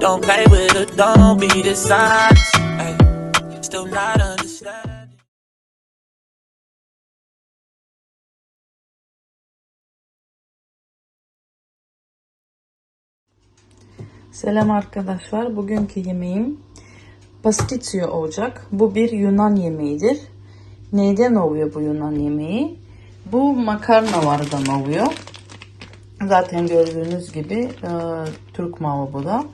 Don't, play with it, don't be dishonest. Still not understanding. Selam arkadaşlar. Bugünkü yemeğim pastitsio olacak. Bu bir Yunan yemeğidir. Neyden oluyor bu Yunan yemeği? Bu makarnalardan oluyor. Zaten gördüğünüz gibi e, Türk malı bu da.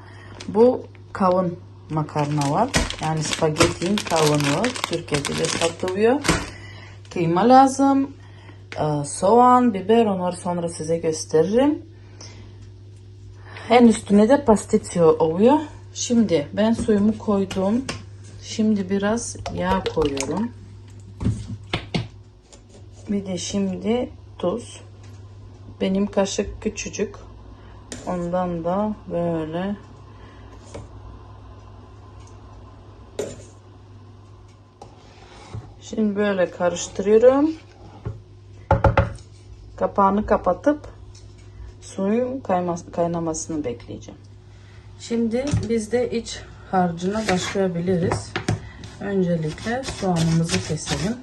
Bu kavun makarna var. Yani spagettin kavunu Türkiye'de de satılıyor. Kıyma lazım. e, soğan, biber onları sonra size gösteririm. En üstüne de pastitsio oluyor. Şimdi ben suyumu koydum. Şimdi biraz yağ koyuyorum. Bir de şimdi tuz. Benim kaşık küçücük. Ondan da böyle Şimdi böyle karıştırıyorum. Kapağını kapatıp suyun kaynamasını bekleyeceğim. Şimdi biz de iç harcına başlayabiliriz. Öncelikle soğanımızı keselim.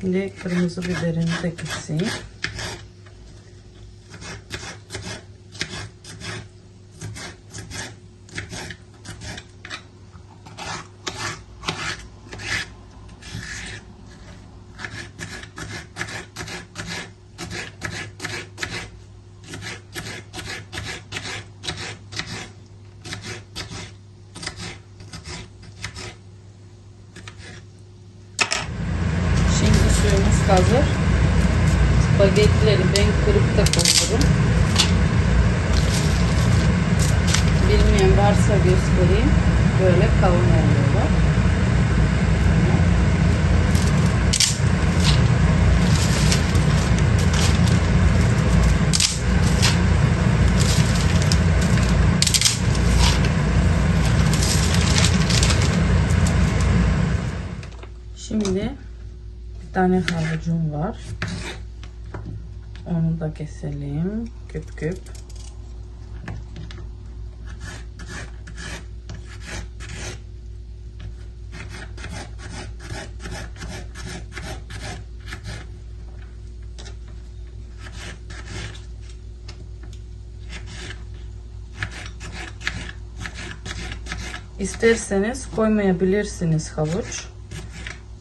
Şimdi kırmızı biberini de keseyim. Varsa göstereyim. Böyle kavun oluyorlar. Şimdi bir tane havucum var. Onu da keselim. Küp küp. İsterseniz koymayabilirsiniz havuç.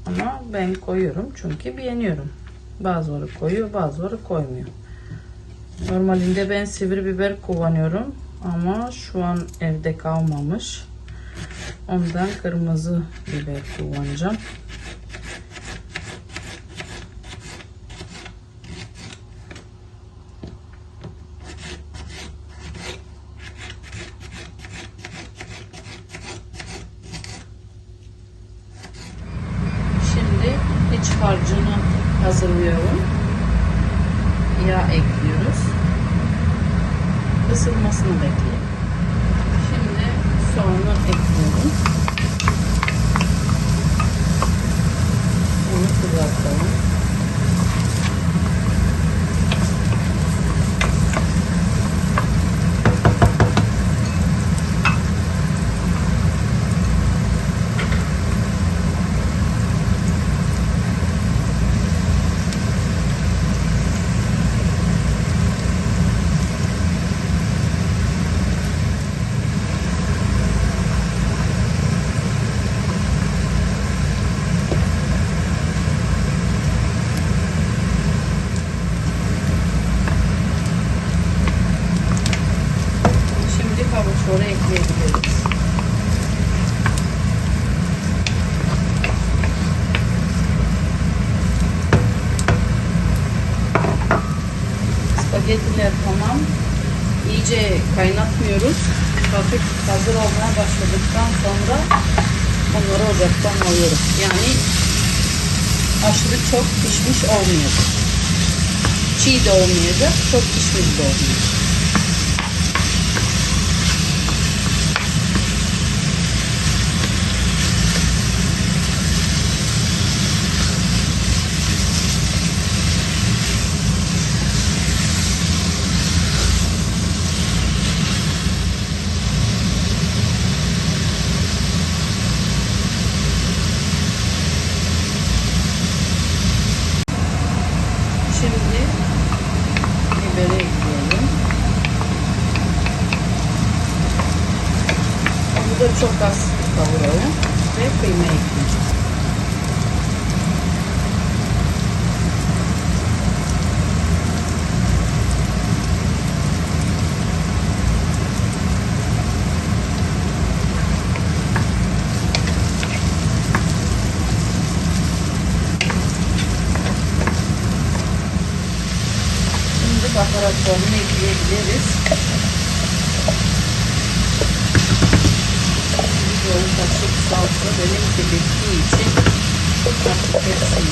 Ama ben koyuyorum çünkü beğeniyorum. Bazıları koyuyor, bazıları koymuyor. Normalinde ben sivri biber kullanıyorum ama şu an evde kalmamış. Ondan kırmızı biber kullanacağım. Şimdi iç harcını hazırlıyorum. Yağ ekliyoruz. Isınmasını bekleyelim. Şimdi soğanı ekliyorum. Onu kızartalım. Şimdi havuçları ekleyebiliriz. Spagettiler tamam. İyi iyice kaynatmıyoruz. Hafif hazır olmaya başladıktan sonra onları ocaktan alıyorum. Yani aşırı çok pişmiş olmayacak. Çiğ de olmayacak, çok pişmiş de olmayacak. Şimdi biberi ekleyelim. Az kavuralım ve kıyma ekleyeceğiz. Şimdi baharatlarını ekleyebiliriz. Kaşık salça benim bittiği için artık hepsini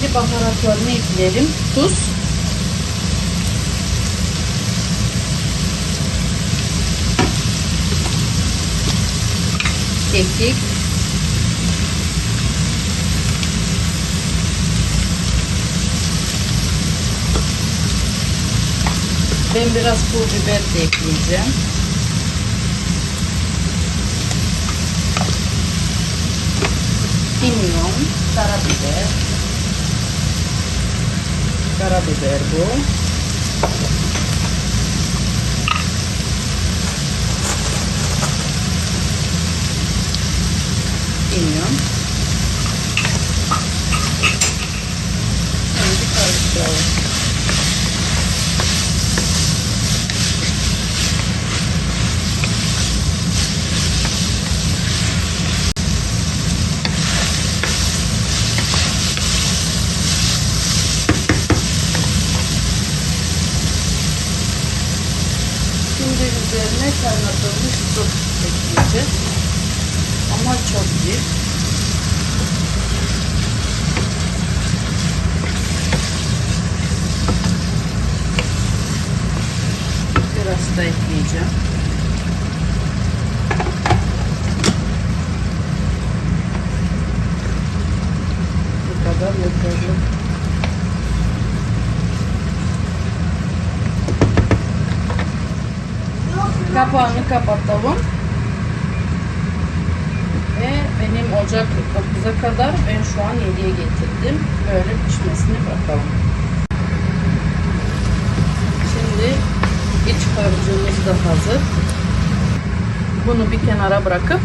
Şimdi baharatlarını ekleyelim. Tuz. Kekik. Ben biraz pul biber de ekleyeceğim. Kimyon, karabiber. Karabiber bu. Kimyon. Şimdi karıştıralım. Şimdi üzerine kaynatılmış su ekleyeceğiz. Ama çok değil. Biraz da ekleyeceğim. Bu kadar yeterli. Kapağını kapatalım. Ve benim ocak 9'a kadar ben şu an 7'ye getirdim. Böyle pişmesini bakalım. Şimdi iç harcımız da hazır. Bunu bir kenara bırakıp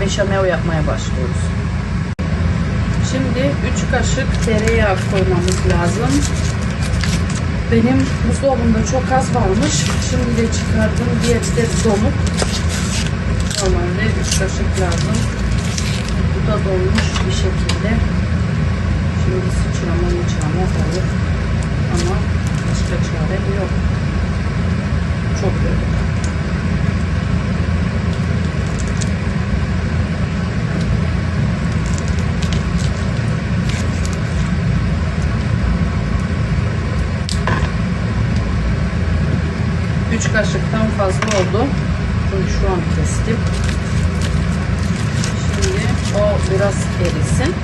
beşamel yapmaya başlıyoruz. Şimdi 3 kaşık tereyağı koymamız lazım. Benim buzdolabında çok az varmış. Şimdi de çıkardım. Diğeri de donuk. Normalde 3 kaşık lazım. Bu da donmuş bir şekilde. Şimdi sıçrama mıçrama olur. Ama başka çare yok. Çok kötü. Üç kaşıktan fazla oldu. Bunu şu an kestim. Şimdi o biraz erisin.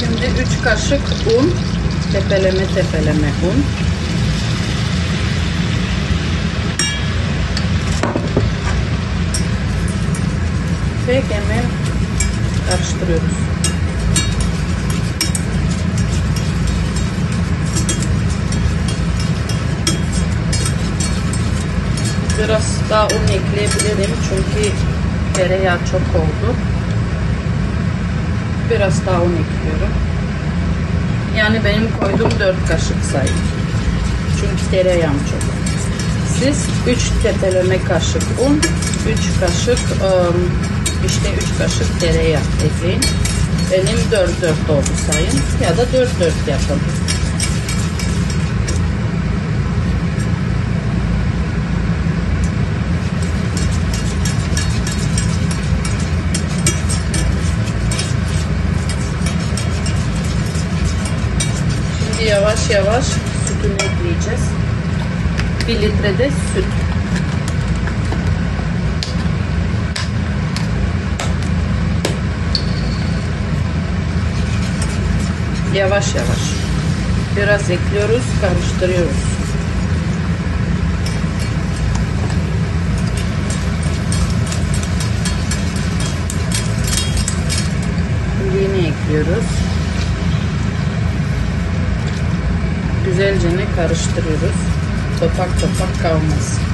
Şimdi 3 kaşık un, tepeleme tepeleme un. Direkt hemen karıştırıyoruz. Biraz daha un ekleyebilirim çünkü tereyağı çok oldu. Biraz daha un ekliyorum. Yani benim koyduğum 4 kaşık sayın. Çünkü tereyağım çok. Siz 3 tepeleme kaşık un, 3 kaşık ım, işte 3 kaşık tereyağı ekleyin. Benim 4 4 oldu sayın ya da 4 4 yapın. Şimdi yavaş yavaş sütünü ekleyeceğiz. 1 litre de süt. Yavaş yavaş. Biraz ekliyoruz, karıştırıyoruz. Yine ekliyoruz. Güzelce ne karıştırıyoruz. Topak topak kalmasın.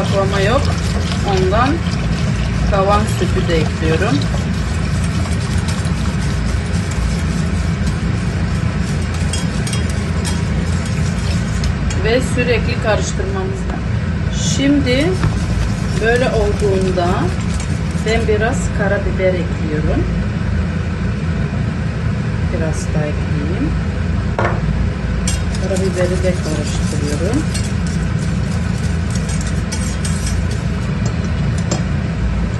Topaklama yok. Ondan kavan sütü de ekliyorum. Ve sürekli karıştırmamız. Şimdi böyle olduğunda ben biraz karabiber ekliyorum. Biraz daha ekleyeyim. Karabiberi de karıştırıyorum.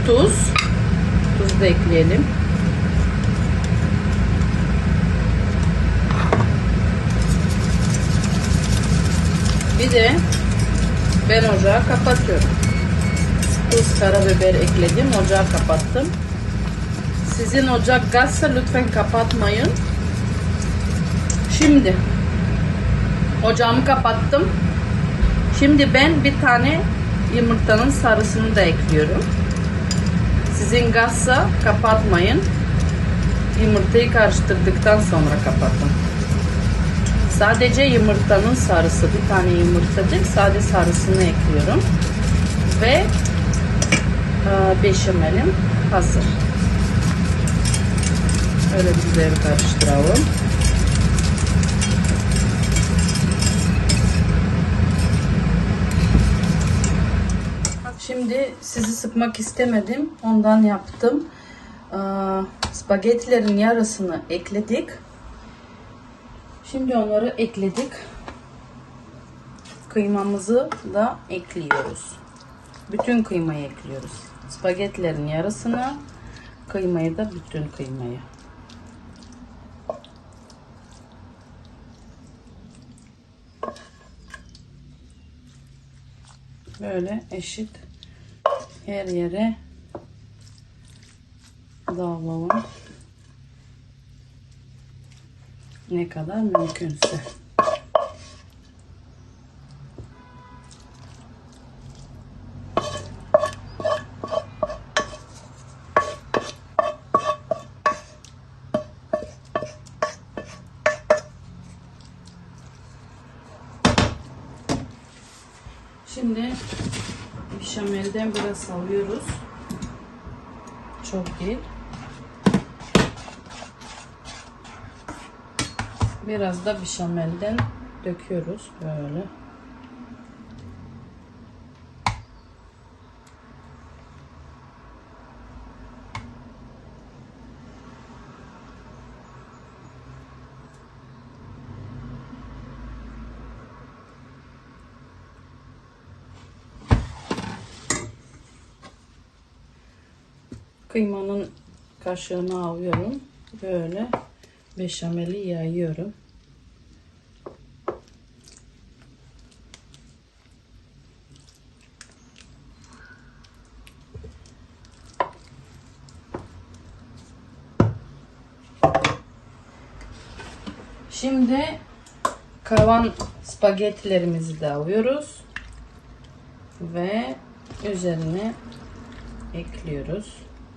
Tuz. Tuz da ekleyelim. Bir de ben ocağı kapatıyorum. Tuz, karabiber ekledim. Ocağı kapattım. Sizin ocak gazsa lütfen kapatmayın. Şimdi ocağımı kapattım. Şimdi ben bir tane yumurtanın sarısını da ekliyorum. Sizin gazsa kapatmayın. Yumurtayı karıştırdıktan sonra kapatın. Sadece yumurtanın sarısı. Bir tane yumurtacık sadece sarısını ekliyorum. Ve e, beşamelim hazır. Öyle güzel karıştıralım. Şimdi sizi sıkmak istemedim. Ondan yaptım. Ee, spagettilerin yarısını ekledik. Şimdi onları ekledik. Kıymamızı da ekliyoruz. Bütün kıymayı ekliyoruz. Spagettilerin yarısını, kıymayı da bütün kıymayı. Böyle eşit her yere dağılalım. Ne kadar mümkünse. Biraz salıyoruz. Çok değil. Biraz da bişamelden döküyoruz böyle. Kıymanın kaşığını alıyorum. Böyle beşameli yayıyorum. Şimdi kavan spagettilerimizi de alıyoruz ve üzerine ekliyoruz.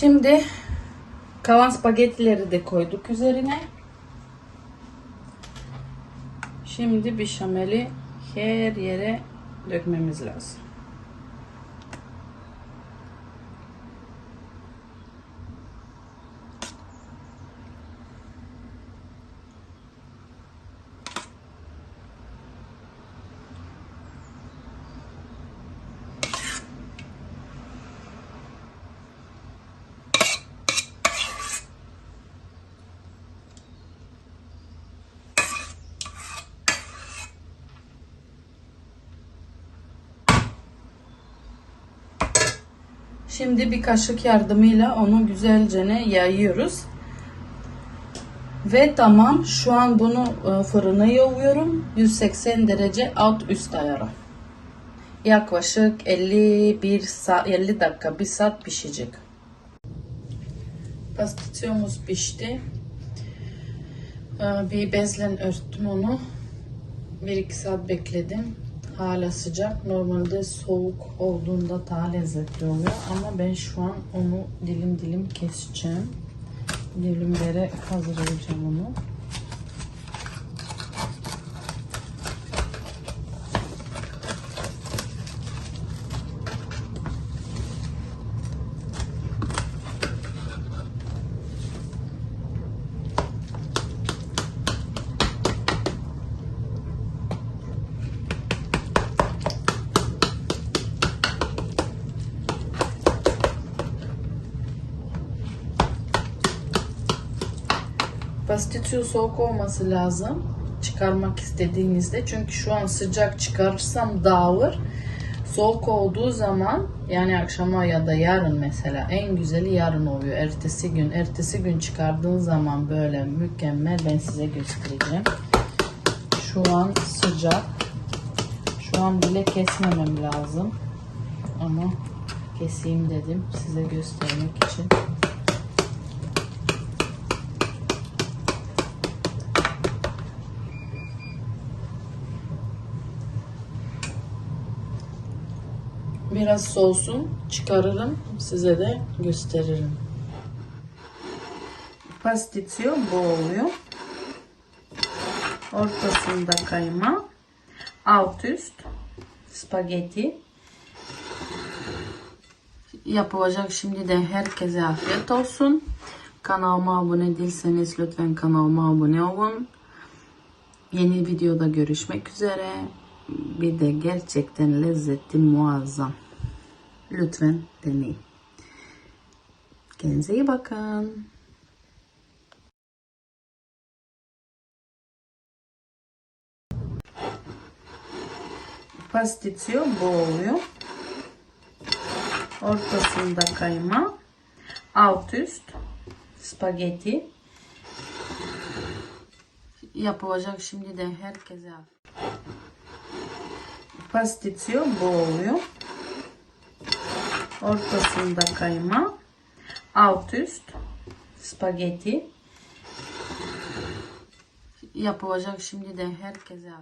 Şimdi kavan spagettileri de koyduk üzerine. Şimdi beşameli her yere dökmemiz lazım. Şimdi bir kaşık yardımıyla onu güzelce yayıyoruz. Ve tamam şu an bunu e, fırına yoğuyorum. 180 derece alt üst ayarı. Yaklaşık 51 saat, 50 dakika, 1 saat pişecek. Pastisyomuz pişti. E, Bir bezle örttüm onu. 1-2 saat bekledim. Hala sıcak. Normalde soğuk olduğunda daha lezzetli oluyor. Ama ben şu an onu dilim dilim keseceğim. Dilimlere hazırlayacağım onu. Pastitio soğuk olması lazım çıkarmak istediğinizde. Çünkü şu an sıcak çıkarırsam dağılır. Soğuk olduğu zaman yani akşama ya da yarın mesela en güzeli yarın oluyor. Ertesi gün. Ertesi gün çıkardığın zaman böyle mükemmel ben size göstereceğim. Şu an sıcak. Şu an bile kesmemem lazım. Ama keseyim dedim size göstermek için. Biraz soğusun, çıkarırım, size de gösteririm. Pastitsio bu oluyor. Ortasında kayma, alt üst spagetti. Yapılacak şimdi de herkese afiyet olsun. Kanalıma abone değilseniz lütfen kanalıma abone olun. Yeni videoda görüşmek üzere. Bir de gerçekten lezzetli muazzam. Lütfen deneyin. Kendinize iyi bakın. Pastitsio bu oluyor. Ortasında kayma, alt üst spagetti. Yapılacak şimdi de herkese afiyet. Pastitsio bu oluyor. Ortasında kayma, alt üst spagetti. Yapılacak şimdi de herkese.